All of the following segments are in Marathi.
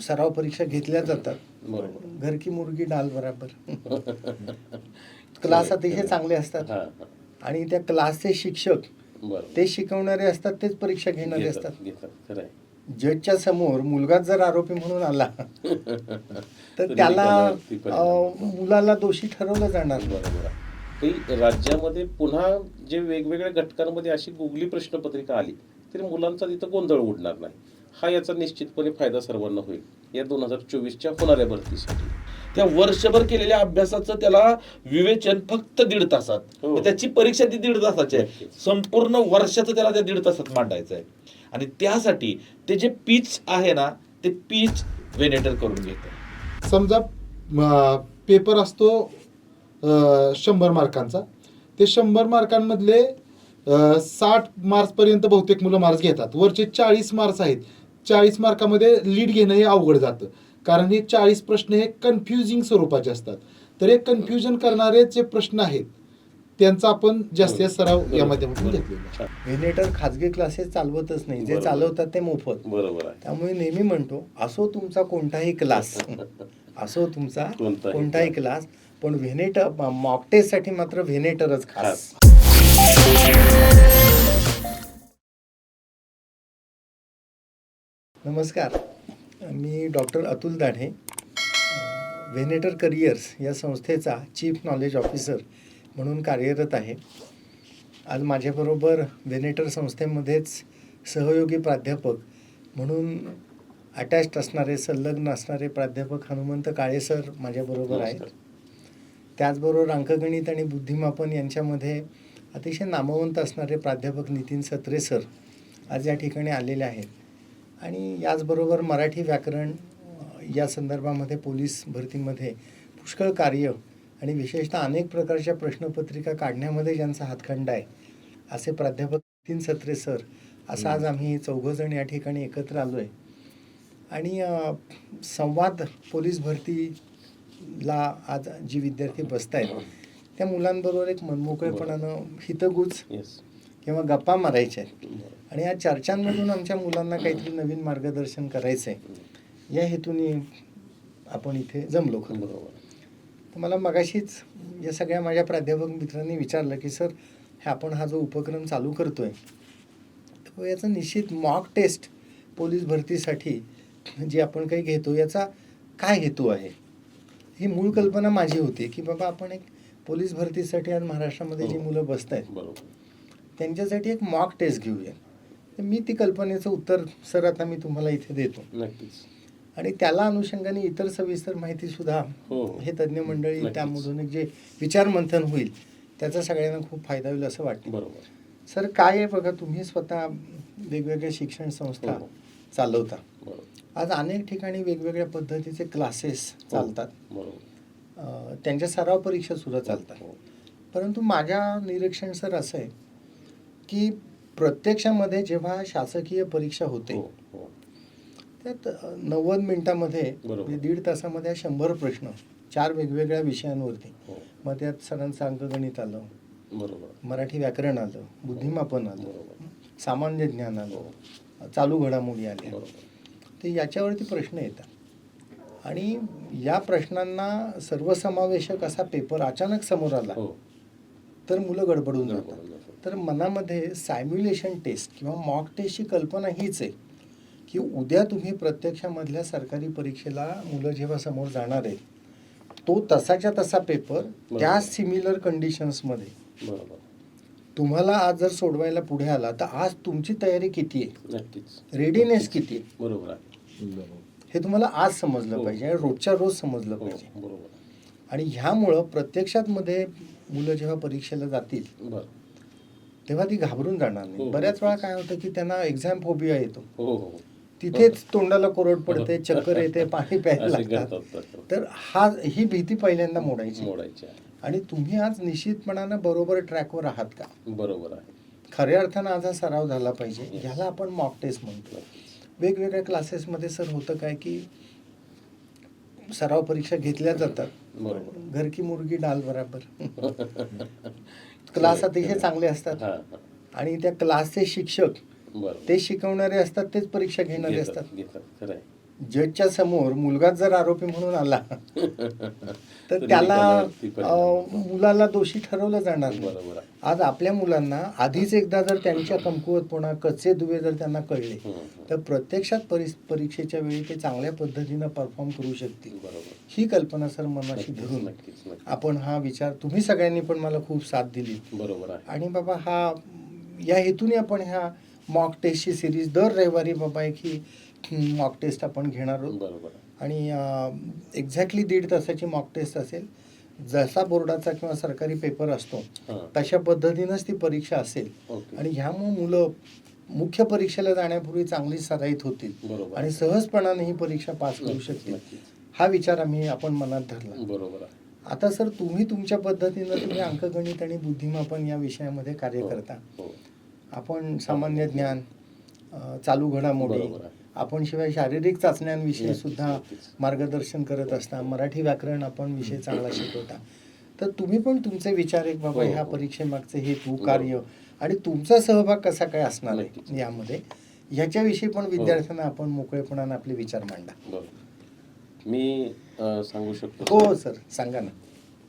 सराव परीक्षा घेतल्या जातात. बरोबर. घर की मुर्गी डाल बराबर. क्लास अतिशय चांगले असतात. हा हा. आणि त्या क्लासचे शिक्षक बरोबर. ते शिकवणारे असतात तेच परीक्षा घेणारे घेतात असतात. घेतात. खरं आहे. जजच्या समोर मुलगाच जर आरोपी म्हणून आला तर तर त्याला निकालावरती परिणाम अं, मुलाला दोषी ठरवलं जाणार. बरोबर आहे. काही राज्यामध्ये पुन्हा जे वेगवेगळ्या घटकांमध्ये अशी गुगली प्रश्नपत्रिका आली तरी मुलांचा तिथं गोंधळ उडणार नाही. हा याचा निश्चितपणे फायदा सर्वांना होईल. या दोन हजार चोवीसच्या होणाऱ्या भरतीसाठी. त्या वर्षभर केलेल्या अभ्यासाचं त्याला विवेचन फक्त दीड तासात. हो. त्याची परीक्षा ती दीड तासाची आहे. संपूर्ण वर्षाचं त्याला त्या दीड तासात मांडायचं आहे. आणि त्यासाठी ते जे पीच आहे ना ते पीच वेनेटर करून घेतं. समजा पेपर असतो शंभर मार्कांचा. ते शंभर मार्कांमधले साठ मार्क्सपर्यंत बहुतेक मुलं मार्क्स घेतात. वरचे चाळीस मार्क्स आहेत. चाळीस मार्कामध्ये लीड घेणं हे अवघड जातं. कारण हे चाळीस प्रश्न हे कन्फ्युजिंग स्वरूपाचे असतात. तर हे कन्फ्युजन करणारे जे प्रश्न आहेत त्यांचा आपण जास्त सराव या माध्यमातून घेतलेला. व्हेनेटर खाजगी क्लासेस चालवतच नाही. जे. चालवतात ते मोफत. बरोबर आहे. त्यामुळे नेहमी म्हणतो असो तुमचा कोणताही क्लास असो तुमचा कोणताही क्लास पण व्हेनेटर मॉक टेस्टसाठी मात्र व्हेनेटरच खास. नमस्कार. मी डॉक्टर अतुल दाढे व्हेनेटर करिअर्स या संस्थेचा चीफ नॉलेज ऑफिसर म्हणून कार्यरत आहे. आज माझ्याबरोबर व्हेनेटर संस्थेमध्येच सहयोगी प्राध्यापक म्हणून अटॅच्ड असणारे संलग्न असणारे प्राध्यापक हनुमंत काळे सर माझ्याबरोबर आहेत. त्याचबरोबर अंकगणित आणि बुद्धिमापन यांच्यामध्ये अतिशय नामवंत असणारे प्राध्यापक नितीन सत्रे सर आज या ठिकाणी आलेले आहेत. आणि याचबरोबर मराठी व्याकरण या संदर्भामध्ये पोलीस भरतीमध्ये पुष्कळ कार्य आणि विशेषतः अनेक प्रकारच्या प्रश्नपत्रिका काढण्यामध्ये ज्यांचा हातखंडा आहे असे प्राध्यापक नितीन सत्रे सर असं आज आम्ही चौघजण या ठिकाणी एकत्र आलो आहे आणि संवाद पोलीस भरतीला आज जी विद्यार्थी बसत आहेत त्या मुलांबरोबर एक मनमोकळेपणानं हितगुज किंवा गप्पा मारायच्या आहेत. आणि या चर्चांमधून आमच्या मुलांना काहीतरी नवीन मार्गदर्शन करायचं आहे या हेतूने आपण इथे जमलो खरं. बरोबर. तर मला मगाशीच या सगळ्या माझ्या प्राध्यापक मित्रांनी विचारलं की सर हे आपण हा जो उपक्रम चालू करतोय तो याचा निश्चित मॉक टेस्ट पोलीस भरतीसाठी जी आपण काही घेतो याचा काय हेतू आहे? ही मूळ कल्पना माझी होती की बाबा आपण एक पोलीस भरतीसाठी आज महाराष्ट्रामध्ये जी. मुलं बसत आहेत बरोबर. त्यांच्यासाठी एक मॉक टेस्ट घेऊया तर मी ती कल्पनेचं उत्तर सर आता मी तुम्हाला इथे देतो नक्कीच आणि त्याला अनुषंगाने इतर सविस्तर माहिती सुद्धा हो, हो. हे तज्ज्ञ मंडळी. त्यामधून जे विचार मंथन होईल त्याचा सगळ्यांना खूप फायदा होईल असं वाटतं बरोबर सर काय आहे बघा तुम्ही स्वतः वेगवेगळ्या शिक्षण संस्था हो. चालवता बरोबर आज अनेक ठिकाणी वेगवेगळ्या पद्धतीचे क्लासेस हो. चालतात त्यांच्या सराव परीक्षा सुद्धा चालतात हो. परंतु माझ्या निरीक्षण सर असं आहे की प्रत्यक्षामध्ये जेव्हा शासकीय परीक्षा होते हो, हो. त्यात नव्वद मिनिटामध्ये. म्हणजे दीड तासामध्ये शंभर प्रश्न चार वेगवेगळ्या विषयांवरती. हो. मग त्यात सरांचं अंकगणित आलं. मराठी व्याकरण आलं बुद्धिमापन आलं. सामान्य ज्ञान आलं चालू घडामोडी आल्या. तर याच्यावरती प्रश्न येतात. आणि या प्रश्नांना सर्वसमावेशक असा पेपर अचानक समोर आला. तर मुलं गडबडून जातात. तर मनामध्ये सायम्युलेशन टेस्ट किंवा मॉक टेस्टची कल्पना हीच आहे की उद्या तुम्ही प्रत्यक्षामधल्या सरकारी परीक्षेला मुलं जेव्हा समोर जाणार आहेत तो तसाच्या तसा पेपर त्या सिमिलर कंडिशन्समध्ये बरोबर. तुम्हाला आज जर सोडवायला पुढे आला तर आज तुमची तयारी किती आहे? नक्कीच. रेडीनेस किती आहे. बरोबर. हे तुम्हाला आज समजलं हो. पाहिजे आणि रोजच्या रोज समजलं हो पाहिजे. बरोबर. आणि ह्यामुळं प्रत्यक्षात मध्ये मुलं जेव्हा परीक्षेला जातील तेव्हा ती घाबरून जाणार हो, नाही. हो. बऱ्याच वेळा काय होतं की त्यांना एक्झाम फोबिया येतो. हो हो तिथेच तोंडाला कोरड पडते चक्कर येते पाणी प्यायला लागतात. तर हा ही भीती पहिल्यांदा मोडायची. मोडायचे. आणि तुम्ही आज निश्चितपणानं बरोबर ट्रॅकवर आहात का? बरोबर आहे. खऱ्या अर्थानं आज हा सराव झाला पाहिजे. ह्याला आपण मॉक टेस्ट म्हणतो. वेगवेगळ्या क्लासेसमध्ये सर होतं काय की सराव परीक्षा घेतल्या जातात. बरोबर. घर की मुर्गी डाल बराबर. क्लास अतिशय चांगले असतात. हा हा. आणि त्या क्लासचे शिक्षक ते शिकवणारे असतात तेच परीक्षा घेणारे असतात. जजच्या समोर मुलगाच जर आरोपी म्हणून आला तर त्याला मुलाला दोषी ठरवलं जाणार. बरोबर आज आपल्या मुलांना आधीच एकदा जर त्यांच्या कमकुवतपणा कच्चे दुवे जर त्यांना कळले. तर प्रत्यक्षात परि- परीक्षेच्या वेळी ते चांगल्या पद्धतीनं परफॉर्म करू शकतील बरोबर ही कल्पना सर मनाशी धरून. आपण हा विचार तुम्ही सगळ्यांनी पण मला खूप साथ दिली बरोबर आणि बाबा हा या हेतूने आपण ह्या मॉक टेस्टची सिरीज दर रविवारी बाबा एक ही मॉक टेस्ट आपण घेणार आहोत बरोबर आणि एक्झॅक्टली दीड तासाची मॉक टेस्ट असेल जसा बोर्डाचा किंवा सरकारी पेपर असतो. तशा पद्धतीनंच ती परीक्षा असेल आणि ह्यामुळे मुलं मुख्य परीक्षेला जाण्यापूर्वी चांगली सराईत होतील आणि. सहजपणाने ही परीक्षा पास करू शकतील. हा विचार आम्ही आपण मनात धरला बरोबर आता सर तुम्ही तुमच्या पद्धतीनं तुम्ही अंकगणित आणि बुद्धिमापन या विषयामध्ये कार्य हो, करता हो. आपण सामान्य ज्ञान चालू घडामोडी. आपण शिवाय शारीरिक चाचण्यांविषयी सुद्धा. मार्गदर्शन करत असता मराठी व्याकरण आपण विषय चांगला शिकवता. तर तुम्ही पण तुमचे विचार एक बाबा हो, ह्या हो. परीक्षेमागचे हेतू बरोबर. कार्य आणि तुमचा सहभाग कसा काय असणार. आहे यामध्ये? ह्याच्याविषयी पण विद्यार्थ्यांना आपण मोकळेपणाने आपले विचार मांडा. बरोबर मी सांगू शकतो हो सर. सांगा ना.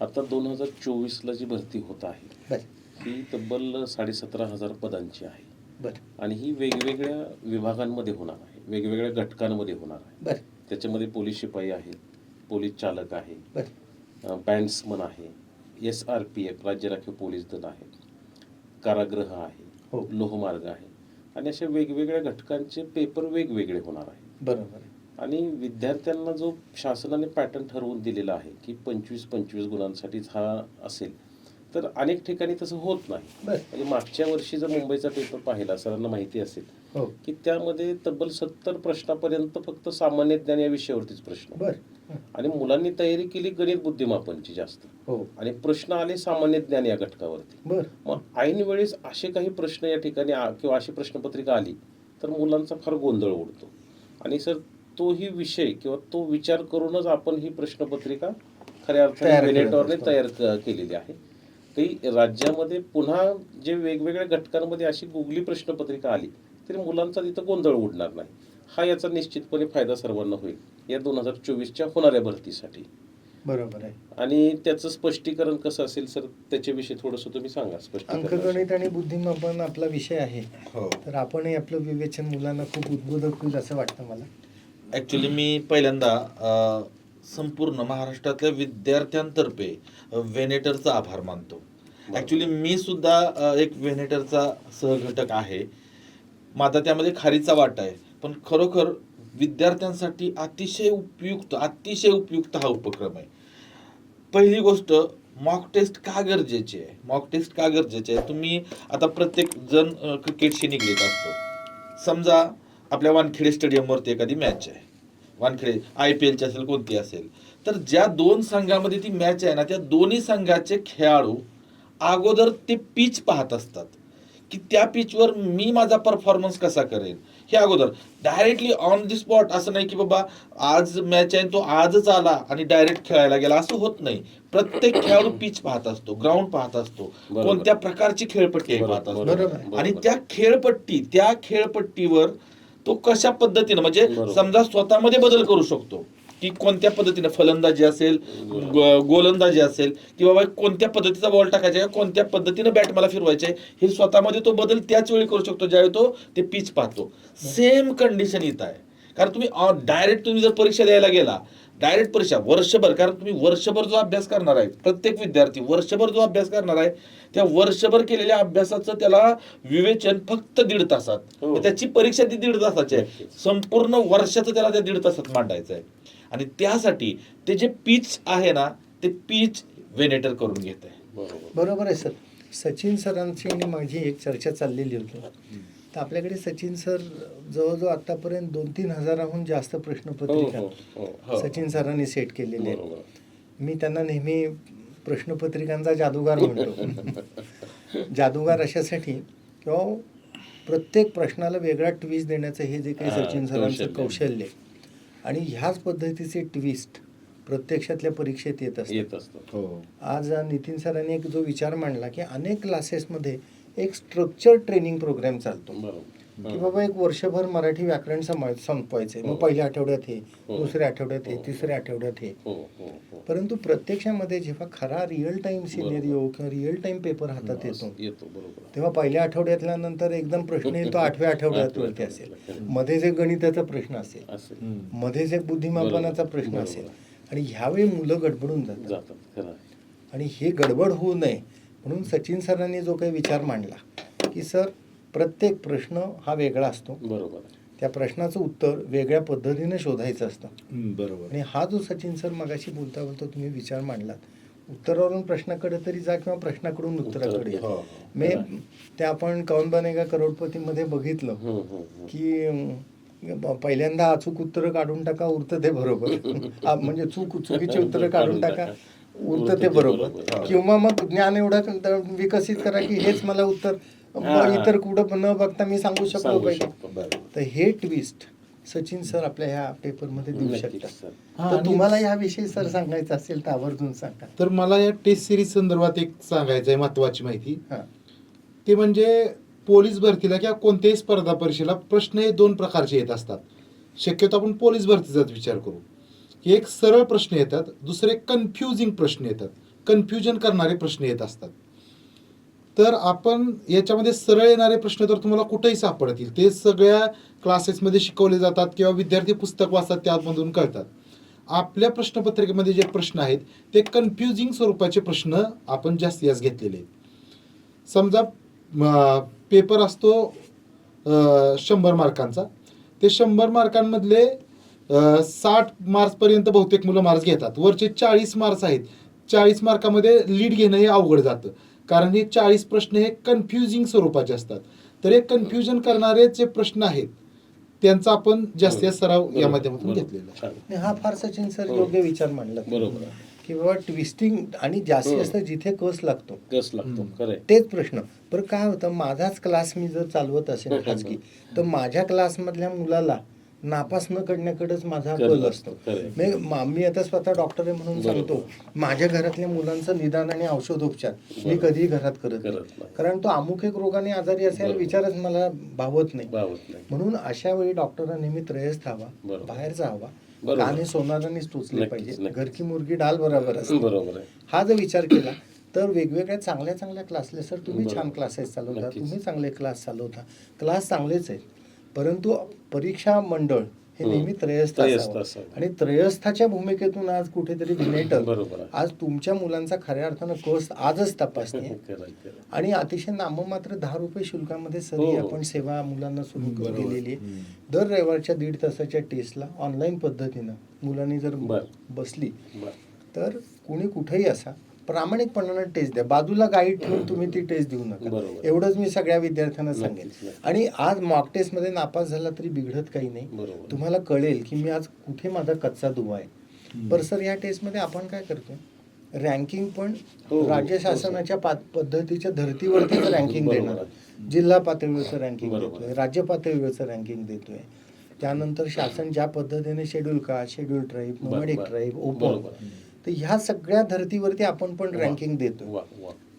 आता दोन हजार चोवीसला जी भरती होत आहे ही तब्बल साडेसतरा हजार पदांची आहे. बर. आणि ही वेगवेगळ्या विभागांमध्ये होणार आहे. वेगवेगळ्या घटकांमध्ये होणार आहे. बर. त्याच्यामध्ये पोलीस शिपाई आहे पोलीस चालक आहे बर. बँड्समन आहे एस आर पी एफ राज्य राखीव पोलीस दल आहे कारागृह हो. आहे लोहमार्ग आहे आणि अशा वेगवेगळ्या घटकांचे पेपर वेगवेगळे होणार आहे बरोबर आहे. आणि विद्यार्थ्यांना जो शासनाने पॅटर्न ठरवून दिलेला आहे की पंचवीस पंचवीस गुणांसाठीच हा असेल तर अनेक ठिकाणी तसं होत नाही. म्हणजे मागच्या वर्षी जर मुंबईचा पेपर पाहिला सरांना माहिती असेल हो. की त्यामध्ये तब्बल सत्तर प्रश्नापर्यंत फक्त सामान्य ज्ञान या विषयावरतीच प्रश्न. आणि मुलांनी तयारी केली गणित बुद्धिमापनची जास्त. हो. आणि प्रश्न आले सामान्य ज्ञान या घटकावरती. मग ऐन वेळेस असे काही प्रश्न या ठिकाणी किंवा अशी प्रश्नपत्रिका आली तर मुलांचा फार गोंधळ उडतो. आणि सर तोही विषय किंवा तो विचार करूनच आपण ही प्रश्नपत्रिका खऱ्या अर्थाने. तयार केलेली आहे. काही राज्यामध्ये पुन्हा जे वेगवेगळ्या घटकांमध्ये अशी गुगली प्रश्नपत्रिका आली तरी मुलांचा तिथं गोंधळ उडणार नाही. हा याचा निश्चितपणे फायदा सर्वांना होईल या दोन हजार चोवीसच्या होणाऱ्या भरतीसाठी. बरोबर आहे. आणि त्याचं स्पष्टीकरण कसं असेल सर त्याच्याविषयी थोडंसं तुम्ही सांगा अंकगणित आणि बुद्धिमापन आपला विषय आहे. हो. तर आपणही आपलं विवेचन मुलांना खूप उद्बोधक होईल असं वाटतं मला. ॲक्च्युली मी पहिल्यांदा संपूर्ण महाराष्ट्रातल्या विद्यार्थ्यांतर्फे व्हेनेटरचा आभार मानतो. ऍक्च्युली मी सुद्धा एक व्हेनेटरचा सहघटक आहे. माझा त्यामध्ये खारीचा वाटा आहे. पण खरोखर विद्यार्थ्यांसाठी अतिशय उपयुक्त अतिशय उपयुक्त हा उपक्रम आहे. पहिली गोष्ट मॉक टेस्ट का गरजेची आहे? मॉक टेस्ट का गरजेची आहे? तुम्ही आता प्रत्येक जण क्रिकेटशी निगडीत असतो. समजा आपल्या वानखेडे स्टेडियमवरती एखादी मॅच आहे. वानखेडे आय पी एलची असेल कोणती असेल. तर ज्या दोन संघामध्ये ती मॅच आहे ना त्या दोन्ही संघाचे खेळाडू अगोदर ते पिच पाहत असतात. की त्या पिचवर मी माझा परफॉर्मन्स कसा करेन? हे अगोदर. डायरेक्टली ऑन दी स्पॉट असं नाही की बाबा आज मॅच आहे तो आजच आला आणि डायरेक्ट खेळायला गेला. असं होत नाही. प्रत्येक खेळाडू पिच पाहत असतो ग्राउंड पाहत असतो. कोणत्या प्रकारची खेळपट्टी आहे पाहत असतो. बरोबर. आणि त्या खेळपट्टी त्या खेळपट्टीवर तो कशा पद्धतीनं म्हणजे. समजा स्वतःमध्ये बदल करू शकतो. की कोणत्या पद्धतीने फलंदाजी असेल गो- गोलंदाजी असेल की बाबा कोणत्या पद्धतीचा बॉल टाकायचा आहे कोणत्या पद्धतीने बॅट मला फिरवायचे हे स्वतःमध्ये तो बदल त्याच वेळी करू शकतो ज्यावेळी तो ते पिच पाहतो. सेम कंडिशन इथं आहे. कारण तुम्ही डायरेक्ट तुम्ही जर परीक्षा द्यायला गेला डायरेक्ट परीक्षा वर्षभर कारण तुम्ही वर्षभर जो अभ्यास करणार आहे प्रत्येक विद्यार्थी वर्षभर जो अभ्यास करणार आहे त्या वर्षभर केलेल्या अभ्यासाचं त्याला विवेचन फक्त दीड तासात. हो. त्याची परीक्षा ती दीड तासाची आहे. संपूर्ण वर्षाचं त्याला त्या दीड तासात मांडायचं आहे. आणि त्यासाठी ते जे पीच आहे ना ते पीच वेनेटर करून घेत आहे. बरोबर. बरोबर आहे सर. सचिन सरांची आणि माझी एक चर्चा चाललेली होती. तर आपल्याकडे सचिन सर जवळजवळ आतापर्यंत दोन तीन हजाराहून जास्त प्रश्नपत्रिका हो हो हो. सचिन सरांनी सेट केलेले आहेत. मी त्यांना नेहमी प्रश्नपत्रिकांचा जादूगार म्हणतो. जादूगार अशासाठी किंवा प्रत्येक प्रश्नाला वेगळा ट्विस्ट देण्याचं हे जे काही सचिन सरांचं कौशल्य. आणि ह्याच पद्धतीचे ट्विस्ट प्रत्यक्षातल्या परीक्षेत येत असतात. येत असतं हो. आज नितीन सरांनी एक जो विचार मांडला की अनेक क्लासेसमध्ये एक स्ट्रक्चर ट्रेनिंग प्रोग्राम चालतो. बरोबर. की बाबा एक वर्षभर मराठी व्याकरण समा संपवायचंय मग हो. पहिल्या आठवड्यात हे हो. दुसऱ्या आठवड्यात हे हो. तिसऱ्या आठवड्यात हे परंतु प्रत्यक्षामध्ये जेव्हा खरा रिअल टाइम सिनेरिओ किंवा रिअल टाइम पेपर हातात येतो तेव्हा पहिल्या आठवड्यातल्या नंतर एकदम प्रश्न येतो आठव्या आठवड्यात वरती असेल मध्येच एक गणिताचा प्रश्न असेल मध्येच एक बुद्धिमापनाचा. प्रश्न. असेल आणि ह्यावेळी मुलं गडबडून जातात. आणि हे गडबड होऊ नये म्हणून सचिन सरांनी जो काही विचार मांडला की सर प्रत्येक प्रश्न हा वेगळा असतो बरोबर. त्या प्रश्नाचं उत्तर वेगळ्या पद्धतीने शोधायचं असतं बरोबर आणि हा जो सचिन सर मगाशी बोलता बोलता तुम्ही विचार मांडलात उत्तरावरून प्रश्नाकडे तरी जा किंवा प्रश्नाकडून उत्तराकडे या हो, हो. मी ते आपण कौन बनेगा करोडपतीमध्ये बघितलं. की पहिल्यांदा अचूक उत्तर काढून टाका उरतं ते बरोबर म्हणजे चूक चुकीची उत्तर काढून टाका उरतं ते बरोबर किंवा मग ज्ञान एवढं विकसित करा की हेच मला उत्तर हा, हा. इतर कुठं न बघता मी सांगू शकलो सांगू पाहिजे. शकतो. तर हे ट्विस्ट सचिन सर आपल्या ह्या पेपरमध्ये देऊ नक्कीच शकतात. सर. तर तुम्हाला ह्याविषयी सर सांगायचं असेल तर आवर्जून सांगा. तर मला या टेस्ट सिरीज संदर्भात एक सांगायचं आहे महत्वाची माहिती. हा. ते म्हणजे पोलीस भरतीला किंवा कोणत्याही स्पर्धा परीक्षेला प्रश्न हे दोन प्रकारचे येत असतात. शक्यतो आपण पोलीस भरतीचाच विचार करू. एक सरळ प्रश्न येतात दुसरे कन्फ्युजिंग प्रश्न येतात. कन्फ्युजन करणारे प्रश्न येत असतात. तर आपण याच्यामध्ये सरळ येणारे प्रश्न तर तुम्हाला कुठेही सापडतील. ते सगळ्या क्लासेसमध्ये शिकवले जातात किंवा विद्यार्थी पुस्तक वाचतात त्यामधून कळतात. आपल्या प्रश्नपत्रिकेमध्ये जे प्रश्न आहेत ते कन्फ्युजिंग स्वरूपाचे प्रश्न आपण जास्तीत जास्त घेतलेले आहेत. समजा पेपर असतो शंभर मार्कांचा. ते शंभर मार्कांमधले साठ मार्क्सपर्यंत बहुतेक मुलं मार्क्स घेतात. वरचे चाळीस मार्क्स आहेत. चाळीस मार्कामध्ये लीड घेणं हे अवघड जातं. कारण हे चाळीस प्रश्न हे कन्फ्युजिंग स्वरूपाचे असतात तर हे कन्फ्युजन करणारे जे प्रश्न आहेत त्यांचा आपण जास्त सराव या माध्यमातून. घेतलेला आहे हा फार सचिन सर हो. योग्य विचार मांडला बरोबर. की बाबा ट्विस्टिंग आणि जास्तीत हो. जास्त जिथे कस लागतो कस लागतो तेच प्रश्न बरं काय होतं माझाच क्लास मी जर चालवत असेल खाजगी तर माझ्या क्लासमधल्या मुलाला नापास न करण्याकडेच माझा कल असतो. मी आता स्वतः डॉक्टर आहे म्हणून. सांगतो माझ्या घरातल्या मुलांचं निदान आणि औषधोपचार मी कधीही घरात करत नाही. कारण तो अमुक एक रोगाने आजारी असेल. विचारच मला भावत नाही म्हणून अशा वेळी डॉक्टरला नेहमी त्रयस्थ हवा. बाहेरचा हवा. काने सोनारानेच टोचले पाहिजे नक्कीच. घर की मुर्गी डाल बरोबर असते हा जर विचार केला तर वेगवेगळ्या चांगल्या चांगल्या क्लासले सर तुम्ही. छान क्लासेस चालवता. तुम्ही चांगले क्लास चालवता क्लास चांगलेच आहेत परंतु परीक्षा मंडळ हे. नेहमी त्रयस्थ असावं. आणि त्रयस्थाच्या भूमिकेतून आज कुठेतरी बरोबर आहे. आज तुमच्या मुलांचा खऱ्या अर्थानं कस आजच तपासणी. आणि अतिशय नाममात्र दहा रुपये शुल्कामध्ये सर हो. आपण सेवा मुलांना सुरू बरोबर. केलेली आहे दर रविवारच्या दीड तासाच्या टेस्टला ऑनलाईन पद्धतीनं मुलांनी जर बर. बसली बरं. तर कुणी कुठेही असा प्रामाणिकपणानं टेस्ट द्या बाजूला गाईड ठेवून तुम्ही ती टेस्ट देऊ नका. एवढंच मी सगळ्या विद्यार्थ्यांना सांगेन. आणि आज मॉक टेस्टमध्ये नापास झाला तरी बिघडत काही नाही. तुम्हाला कळेल की मी आज कुठे माझा कच्चा दुवा आहे बरं सर या टेस्टमध्ये आपण काय करतोय रँकिंग पण हो, हो. राज्य शासनाच्या पा- पद्धतीच्या धर्तीवरतीच रँकिंग देणार. जिल्हा पातळीवरचं रँकिंग. देतोय राज्य पातळीवरचं रँकिंग देतोय त्यानंतर शासन ज्या पद्धतीने schedule caste schedule tribe nomadic. Tribe open. तर ह्या सगळ्या धर्तीवरती आपण पण. रँकिंग देतो.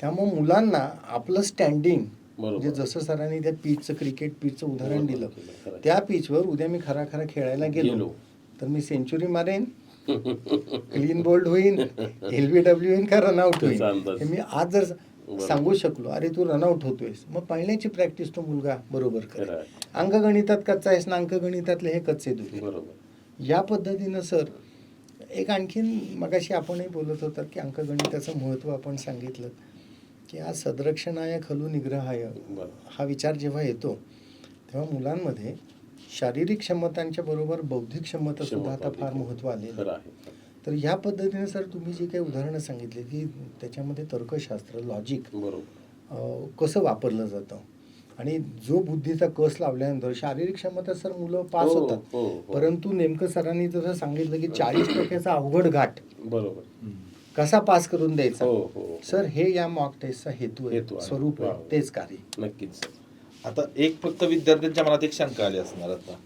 त्यामुळे मुलांना आपलं स्टँडिंग. म्हणजे जसं सरांनी त्या पिचचं क्रिकेट पिचचं उदाहरण दिलं. त्या पिचवर उद्या मी खरा खरा खेळायला गेलो. तर मी सेंचुरी मारेन क्लीन बोल्ड होईन एलबीडब्ल्यू होईन का रनआउट होईन. हे मी आज जर. सांगू शकलो अरे तू रनआउट होतोयस मग पहिल्याची प्रॅक्टिस तो मुलगा बरोबर आहे. अंकगणितात कच्चा आहेस ना अंकगणितातले हे कच्चे बरोबर या पद्धतीनं सर एक आणखीन मगाशी आपणही बोलत होतात की अंकगणिताचं महत्त्व आपण सांगितलं की आज सदरक्षणाय खलू निग्रहाय. हा विचार जेव्हा येतो तेव्हा मुलांमध्ये शारीरिक क्षमतांच्या बरोबर बौद्धिक क्षमता सुद्धा आता फार महत्त्व आलेलं खरं आहे. आहे तर या पद्धतीने सर तुम्ही जी काही उदाहरणं सांगितली की त्याच्यामध्ये तर्कशास्त्र लॉजिक बरोबर कसं वापरलं जातं आणि जो बुद्धीचा कस लावल्यानंतर शारीरिक क्षमता सर मुलं पास हो, होतात. हो, हो. परंतु नेमकं सरांनी जसं सांगितलं की चाळीस टक्क्याचा अवघड घाट बरोबर. कसा पास करून द्यायचा? हो हो सर हे या मॉक टेस्टचा हेतू हेतू आहे. आहे. स्वरूप आहे. वा. तेच कार्य. नक्कीच आता एक फक्त विद्यार्थ्यांच्या मनात एक शंका आली असणार आता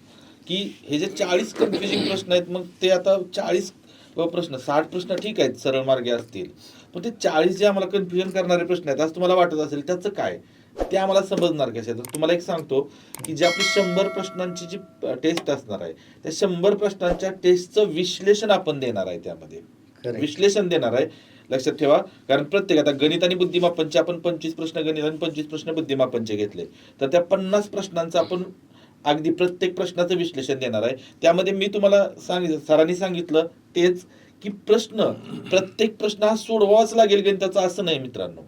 की हे जे चाळीस कन्फ्युजिंग प्रश्न आहेत मग ते आता चाळीस प्रश्न साठ प्रश्न ठीक आहेत सरळ मार्गे असतील. पण ते चाळीस जे आम्हाला कन्फ्युजन करणारे प्रश्न आहेत असं तुम्हाला वाटत असेल त्याचं काय? ते आम्हाला समजणार कसे तर तुम्हाला एक सांगतो की जे आपली शंभर प्रश्नांची जी टेस्ट असणार आहे त्या शंभर प्रश्नांच्या टेस्टचं विश्लेषण आपण देणार आहे त्यामध्ये. विश्लेषण देणार आहे. लक्षात ठेवा कारण प्रत्येक आता गणित आणि बुद्धिमापनचे आपण पंचवीस प्रश्न गणित आणि पंचवीस प्रश्न बुद्धिमापनचे घेतले. तर त्या पन्नास प्रश्नांचं आपण अगदी प्रत्येक प्रश्नाचं विश्लेषण देणार आहे. त्यामध्ये मी तुम्हाला सांगितलं सरांनी सांगितलं तेच की प्रश्न प्रत्येक प्रश्न हा सोडवावाच लागेल गणिताचा असं नाही मित्रांनो.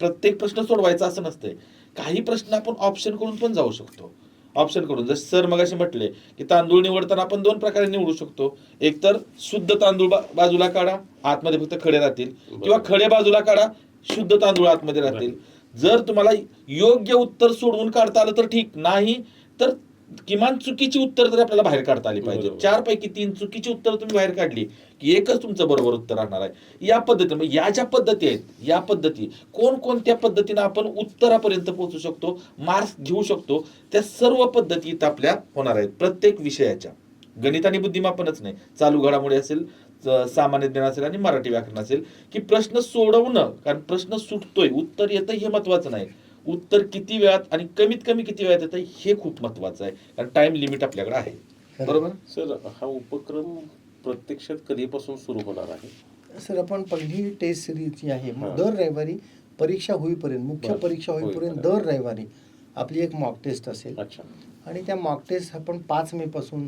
प्रत्येक प्रश्न सोडवायचा असं नसतंय. काही प्रश्न आपण ऑप्शन करून पण जाऊ शकतो. ऑप्शन करून जसं सर मगाशी म्हटले की तांदूळ निवडताना आपण दोन प्रकारे निवडू शकतो. एक तर शुद्ध तांदूळ बा- बाजूला काढा आतमध्ये फक्त खडे राहतील. किंवा खडे बाजूला काढा शुद्ध तांदूळ आतमध्ये राहतील. जर तुम्हाला योग्य उत्तर सोडवून काढता आलं तर ठीक. नाही तर किमान चुकीची उत्तर तरी आपल्याला बाहेर काढता आली पाहिजे. चार पैकी तीन चुकीची उत्तर तुम्ही बाहेर काढली की एकच तुमचं बरोबर उत्तर राहणार आहे. या पद्धतीने या ज्या पद्धती आहेत या पद्धती कोणकोणत्या पद्धतीने आपण उत्तरापर्यंत पोहोचू शकतो मार्क्स घेऊ शकतो त्या सर्व पद्धती इथं आपल्या होणार आहेत. प्रत्येक विषयाच्या. गणित आणि बुद्धिमापनच नाही. चालू घडामोडी असेल सामान्य ज्ञान असेल आणि मराठी व्याकरण असेल की प्रश्न सोडवणं कारण प्रश्न सुटतोय उत्तर येतं हे महत्वाचं नाही. उत्तर किती वेळात आणि कमीत कमी किती वेळात येतं हे खूप महत्वाचं आहे कारण टाइम लिमिट आपल्याकडे आहे बरोबर सर हा उपक्रम प्रत्यक्षात कधीपासून सुरू होणार आहे सर आपण पहिली टेस्ट सिरीज जी आहे. दर रविवारी परीक्षा होईपर्यंत मुख्य. परीक्षा होईपर्यंत. दर रविवारी आपली एक मॉक टेस्ट असेल अच्छा आणि त्या मॉक टेस्ट आपण पाच मे पासून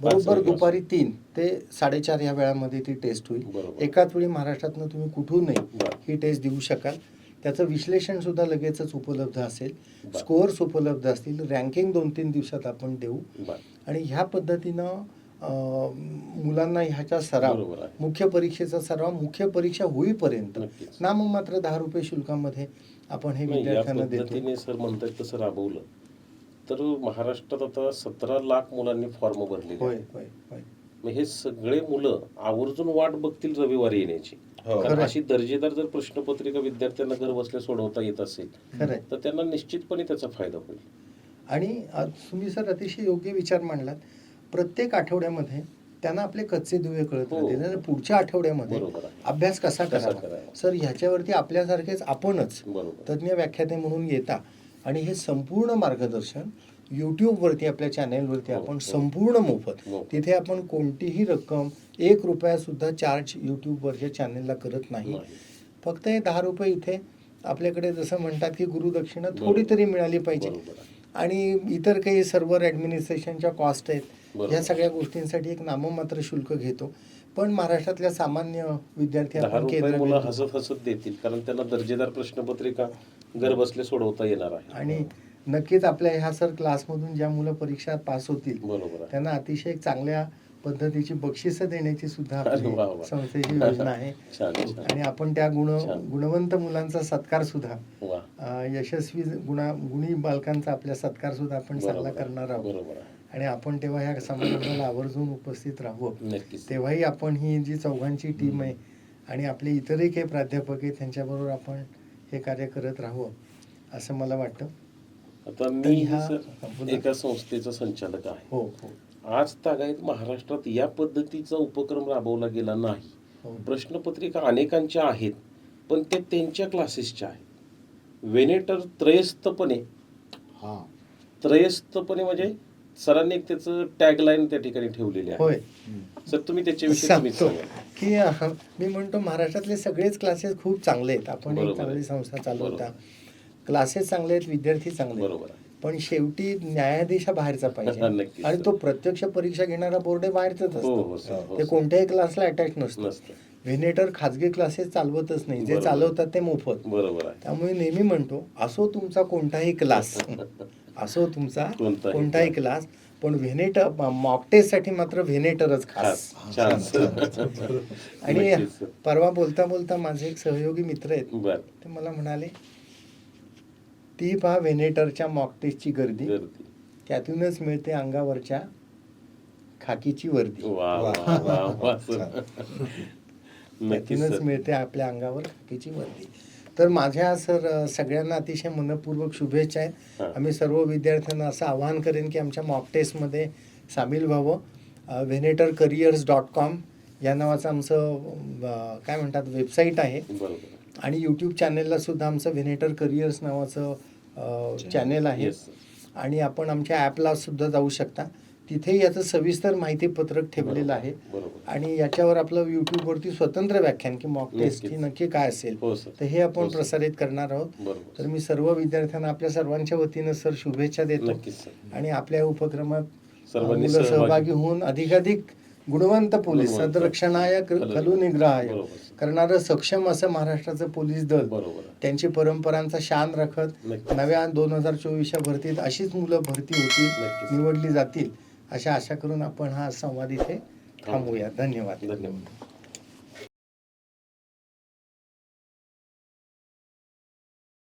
बरोबर. दुपारी तीन ते साडेचार या वेळामध्ये ती टेस्ट होईल. एकाच वेळी महाराष्ट्रातनं तुम्ही कुठूनही. ही टेस्ट देऊ शकाल त्याचं विश्लेषण सुद्धा लगेचच उपलब्ध असेल. स्कोअर्स उपलब्ध असतील रँकिंग दोन तीन दिवसात आपण देऊ आणि ह्या पद्धतीनं मुलांना ह्याचा सराव. मुख्य परीक्षेचा सराव मुख्य परीक्षा होईपर्यंत नक्कीच. नाममात्र दहा रुपये शुल्कामध्ये आपण हे विद्यार्थ्यांना देतो सर म्हणतात तसं राबवलं तर महाराष्ट्रात आता सतरा लाख मुलांनी फॉर्म भरलेले होय आहेत. होय होय मग हे सगळे मुलं आवर्जून वाट बघतील रविवारी येण्याची. कारण खरंय. अशी दर्जेदार जर प्रश्नपत्रिका विद्यार्थ्यांना घर बसल्या सोडवता येत असेल खरंय तर त्यांना निश्चितपणे त्याचा फायदा होईल आणि तुम्ही सर अतिशय योग्य विचार मांडलात प्रत्येक आठवड्यामध्ये त्यांना आपले कच्चे दुवे कळत हो. राहतील आणि पुढच्या आठवड्यामध्ये बरोबर आहे. अभ्यास कसा कसा करावा करावा. सर ह्याच्यावरती आपल्यासारखेच आपणच बरोबर तज्ज्ञ व्याख्याते म्हणून येता आणि हे संपूर्ण मार्गदर्शन यूट्यूबवरती आपल्या चॅनेलवरती हो, आपण हो. संपूर्ण मोफत हो. तिथे आपण कोणतीही रक्कम एक रुपया सुद्धा चार्ज यूट्यूबवरच्या चॅनेलला करत नाही. फक्त हे दहा रुपये इथे आपल्याकडे जसं म्हणतात की गुरुदक्षिणा. थोडी तरी मिळाली पाहिजे. आणि इतर काही सर्व्हर ॲडमिनिस्ट्रेशनच्या कॉस्ट आहेत. ह्या सगळ्या गोष्टींसाठी एक नाममात्र शुल्क घेतो पण महाराष्ट्रातल्या सामान्य विद्यार्थी आपण हसत हसत देतील कारण त्यांना दर्जेदार प्रश्नपत्रिका घर बसले सोडवता येणार आहे आणि नक्कीच आपल्या ह्या सर क्लासमधून ज्या मुलं परीक्षा पास होतील बरोबर आहे. त्यांना अतिशय चांगल्या पद्धतीची बक्षिसं देण्याची सुद्धा अरे वा. संस्थेची योजना आहे. छान छान. आणि आपण त्या गुण छान. गुणवंत मुलांचा सत्कार सुद्धा वा. अं, यशस्वी गुणा गुणी बालकांचा आपल्या सत्कार सुद्धा आपण चांगला आहे. करणार आहोत. बरोबर आहे. आणि आपण तेव्हा ह्या समारंभाला आवर्जून उपस्थित राहू नक्कीच. तेव्हाही आपण ही जी चौघांची टीम आहे आणि आपले इतरही काही प्राध्यापक आहेत त्यांच्याबरोबर आपण हे कार्य करत राहू असं मला वाटतं. आता मी बोला. एका संस्थेचा संचालक आहे. हो हो. आज तागायत महाराष्ट्रात या पद्धतीचा उपक्रम राबवला गेला नाही. हो. प्रश्नपत्रिका अनेकांच्या आहेत पण ते त्यांच्या क्लासेसच्या आहेत. वेनेटर त्रयस्थपणे हा. त्रयस्थपणे म्हणजे सरांनी एक त्याचं टॅगलाईन त्या ठिकाणी ठेवलेली आहे. होय. सर तुम्ही त्याच्याविषयी सांगतो सांगा. की अह, मी म्हणतो महाराष्ट्रातले सगळेच क्लासेस खूप चांगले आहेत. आपण एक चांगली. संस्था चालवता. क्लासेस चांगले आहेत विद्यार्थी चांगले आहेत. बरोबर आहे. पण शेवटी न्यायाधीश हा बाहेरचा पाहिजे. आणि तो प्रत्यक्ष परीक्षा घेणारा बोर्ड आहे बाहेरचाच हो हो असतो सर. हो ते सर. कोणत्याही क्लासला अटॅच नसतं. नसतं. व्हेनेटर खाजगी क्लासेस चालवतच नाही. जे बरोबर. चालवतात ते मोफत. बरोबर आहे. त्यामुळे नेहमी म्हणतो असो तुमचा कोणताही क्लास असो तुमचा कोणताही कोणताही क्लास पण व्हेनेटर मॉक टेस्टसाठी मात्र व्हेनेटरच खास. खास. छान. सर. आणि नक्कीच, सर. परवा बोलता बोलता माझे एक सहयोगी मित्र आहेत. बर. ते मला म्हणाले ती पहा व्हेनेटरच्या मॉक टेस्टची गर्दी. गर्दी. त्यातूनच मिळते अंगावरच्या खाकीची वर्दी. वा वा वा. वा वा. सर नक्कीच त्यातूनच सर मिळते आपल्या अंगावर खाकीची वर्दी. तर माझ्या सर सगळ्यांना अतिशय मनपूर्वक शुभेच्छा आहेत. हा. आम्ही सर्व विद्यार्थ्यांना असं आवाहन करेन की आमच्या मॉक टेस्टमध्ये सामील व्हावं. व्हेनेटर करिअर्स डॉट कॉम या नावाचं आमचं अ, काय म्हणतात वेबसाईट आहे. बरोबर. आणि यूट्यूब चॅनेलला सुद्धा आमचं व्हेनेटर करिअर्स नावाचं चॅनेल आहे. आणि आपण आमच्या ॲपला सुद्धा जाऊ शकता तिथे याचं सविस्तर माहितीपत्रक ठेवलेलं आहे आणि याच्यावर आपलं यूट्यूबवरती स्वतंत्र व्याख्यान की मॉक टेस्ट ही. नक्की काय असेल हो तर हे आपण हो, सर. प्रसारित करणार आहोत तर मी सर्व विद्यार्थ्यांना आपल्या सर्वांच्या वतीनं सर शुभेच्छा देतो आणि आपल्या उपक्रमात मुलं सहभागी- होऊन अधिकाधिक गुणवंत पोलीस. सदरक्षणाय खलु- निग्रहाय. करणारं सक्षम असं महाराष्ट्राचं पोलीस दल. बरोबर. त्यांची परंपरांचा शान राखत. नव्या दोन हजार चोवीसच्या भरतीत अशीच मुलं भरती होतील. निवडली जातील अशा आशा करून आपण हा संवाद इथे थांबूया. धन्यवाद. धन्यवाद.